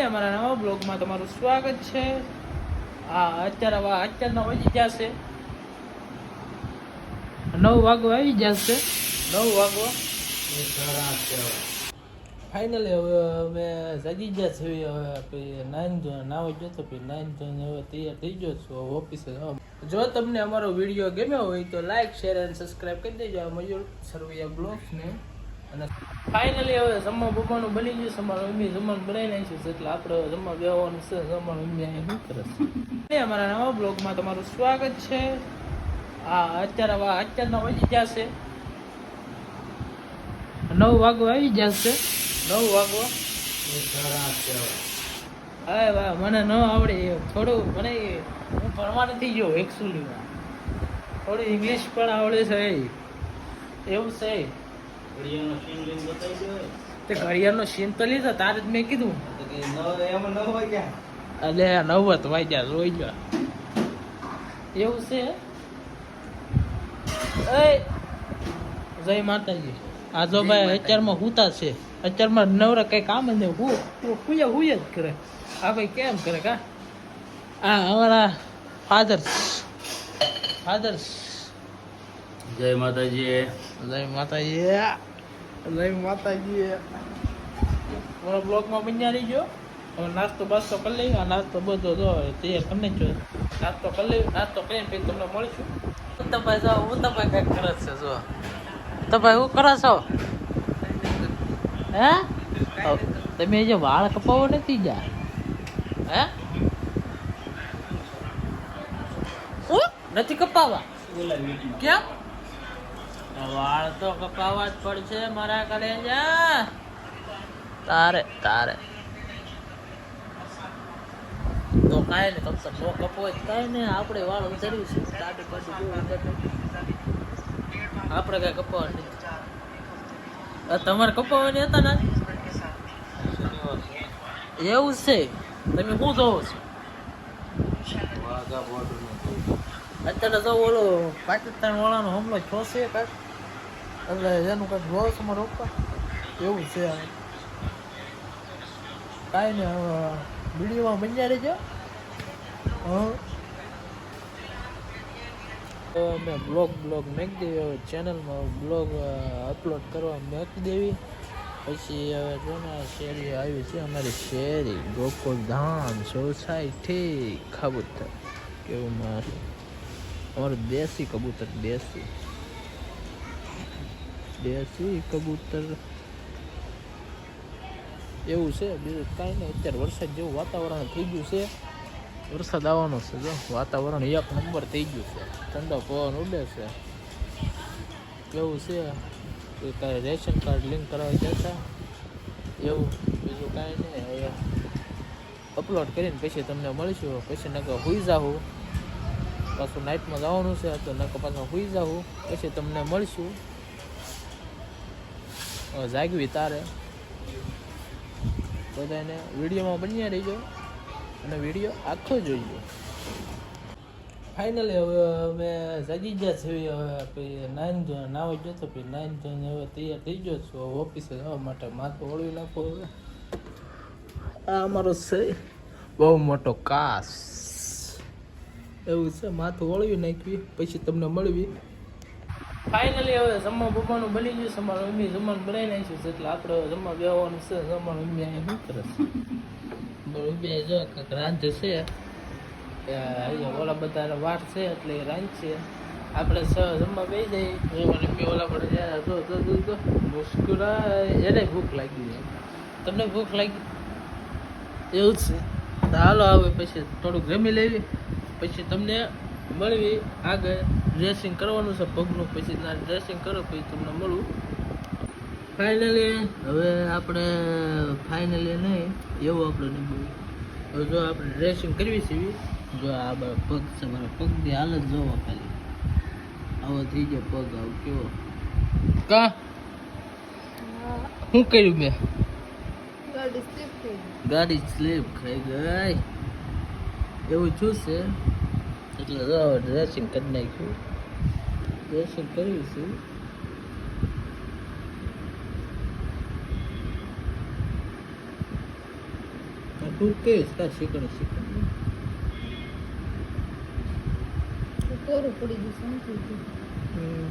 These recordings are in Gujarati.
અમારા નવા બ્લોગમાં તમારું સ્વાગત છે. આ અત્યારે અત્યારના વાગી ગયા નવ વાગો આવી જશે નવ વાગો ફાઇનલી હવે અમે જાગી ગયા છે. હવે પછી નાઈન નાવા ગયો તો પછી નાઈન ધોઈને હવે તૈયાર થઈ ગયો છું. ઓફિસે જો તમને અમારો વીડિયો ગમ્યો હોય તો લાઈક શેર અને સબસ્ક્રાઇબ કરી દેજો. મજૂર સરવૈયા બ્લોગ્સને. અને ફાઇનલી હવે જમવા બપોરનું બની ગયું અમારા મમ્મી જમવાનું બનાવી નાખ્યું છે, એટલે આપણે હવે જમવા બેવાનું છે, જમવાનું મમ્મી અહીંયા શું કરે છે. અમારા નવા બ્લોગમાં તમારું સ્વાગત છે. આ અત્યારે અત્યારના વધી છે. નવ વાગો આવી જશે નવ વાગો. હવે વાહ મને ન આવડે થોડું મને હું ભણવા નથી ગયો એકચ્યુઅલીમાં થોડું ઇંગ્લિશ પણ આવડે છે એવું છે તે ઘડિયાળનો સીન તો લીધો તારે જ મેં કીધું. અલે નવત વાગ્યા રોઈ લો એવું છે? એ જય માતાજી. આ જો ભાઈ અત્યારમાં હુતા છે. અત્યારમાં નવરા કઈ કામ જ નહીં. હું હુયા હુયા જ કરે. આ ભાઈ કેમ કરે કા? આ અમારા ફાધર્સ ફાધર્સ જય માતાજી. જય માતાજી. જય માતાજી. મારા બ્લોગમાં બન્યા રહીજો. હવે નાસ્તો બાસ્તો કરી લઈએ. આ નાસ્તો બધો જો તૈયાર તમને જો નાસ્તો કરી લઈએ. નાસ્તો કરીને પછી તમને મળીશું. ઉત્તમભાઈ જો ઉત્તમભાઈ કંઈક કરે છે જો. કરો છો? હે? તમે જે વાળ કપાવો નથી જા હે? નથી કપાવા? કેમ? વાળ તો કપાવવા જ પડશે મારા કલેજા તારે તારે. તો કાંઈ નહીં કમ નો કપો કાંઈ નહીં આપણે વાળ ઉતર્યું છે. આપણે કાંઈ કપાવવા નહીં. આ તમારે કપાવવાની હતા ના એવું છે. તમે શું જોવો છો? અત્યારે તો ઓલો પાકિસ્તાન વાળાનો હુમલો છો છે કાંઈક? એટલે એનું કાંઈક મારા પપ્પા એવું છે આ. કાંઈ ને હવે વિડીયોમાં બન્યા રહેજો. તો મેં બ્લોગ બ્લોગ મેકી દેવી, હવે ચેનલમાં બ્લોગ અપલોડ કરવા મેકી દેવી. પછી હવે જો શેરી આવી છે, અમારી શેરી, ગોકુળ ધામ સોસાયટી કબૂતર કેવું મારું? અમારું દેશી કબૂતર, દેશી. દેશી કબૂતર. એવું છે બીજું કાંઈ નહીં, અત્યારે વરસાદ જેવું વાતાવરણ થઈ ગયું છે. વરસાદ આવવાનો છે, જો. વાતાવરણ એક નંબર થઈ ગયું છે. ઠંડો પવન ઉડે છે. કેવું છે? કે કાંઈ રેશન કાર્ડ લિંક કરાવી દેતા એવું, બીજું કાંઈ નહીં. હવે અપલોડ કરીને પછી તમને મળીશું. પછી નકર હુઈ જાઉં પાછું નાઇટમાં જવાનું છે, તો નકર પાછું હુઈ જાઉં પછી તમને મળીશું. જાગવી તારે. બધાને વિડીયોમાં બન્યા રહીજો અને વીડિયો આખો જોઈજો ફાઇનલી હવે અમે જાગી ગયા છે હવે પછી નાઈન ધોઈને નાવા ગયો તો પછી નાઈન ધોઈને હવે તૈયાર થઈ ગયો છું. હવે ઓફિસે જવા માટે માથું ઓળવી નાખો હવે. આ અમારો છે બહુ મોટો કાસ. એવું છે માથું ઓળવી નાખવી પછી તમને મળવી. ફાઇનલી હવે જમવા બપોરનું બની ગયું સમાન મમ્મી જમવાનું બનાવી નાખ્યું છે, એટલે આપણે હવે જમવા બેવાનું છે, જમવાનું મમ્મી અહીંયા શું કરે છે? મમ્મી જો કંઈક રાંધે છે. અહીંયા ઓલા બધા વાર છે, એટલે એ રાંધશે આપણે સ જમવા બે જઈએ. જો મમ્મી ઓલા પડે જ્યારે જો જો જો મુસ્કુરા એને ભૂખ લાગી જાય તમને ભૂખ લાગી? એવું છે. તો હાલો આવે પછી થોડુંક જમી લેવી પછી તમને મળવી આગળ. ડ્રેસિંગ કરવાનું છે પગનું પછી તમારે ડ્રેસિંગ કરો પછી તમને મળું. ફાઇનલી હવે આપણે ફાઇનલી નહીં એવું આપણે નહીં બોલું હવે જો આપણે ડ્રેસિંગ કરવી છે જો આ પગ છે મારા પગની હાલત જોવો ખાલી. આવો થઈ ગયો પગ આવ કેવો? કા? શું કર્યું મેં? ગાડી સ્લીપ ખાઈ ગઈ. એવું શું છે? એટલે જો ડ્રેસિંગ કરી નાખ્યું ડ્રેસિંગ કર્યું છે ધૂપ કેવી છે શીકણી શીકણી કોરું પડી ગયું શું થઈ ગયું હમ.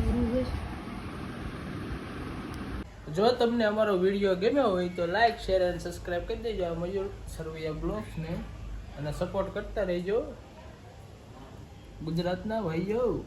એવું છે. જો તમને અમારો વીડિયો ગમ્યો હોય તો લાઈક શેર અને સબસ્ક્રાઈબ કરી દેજો. આ મજૂર સરવૈયા બ્લોગ્સને. અને સપોર્ટ કરતા રહેજો. ગુજરાતના ભાઈઓ.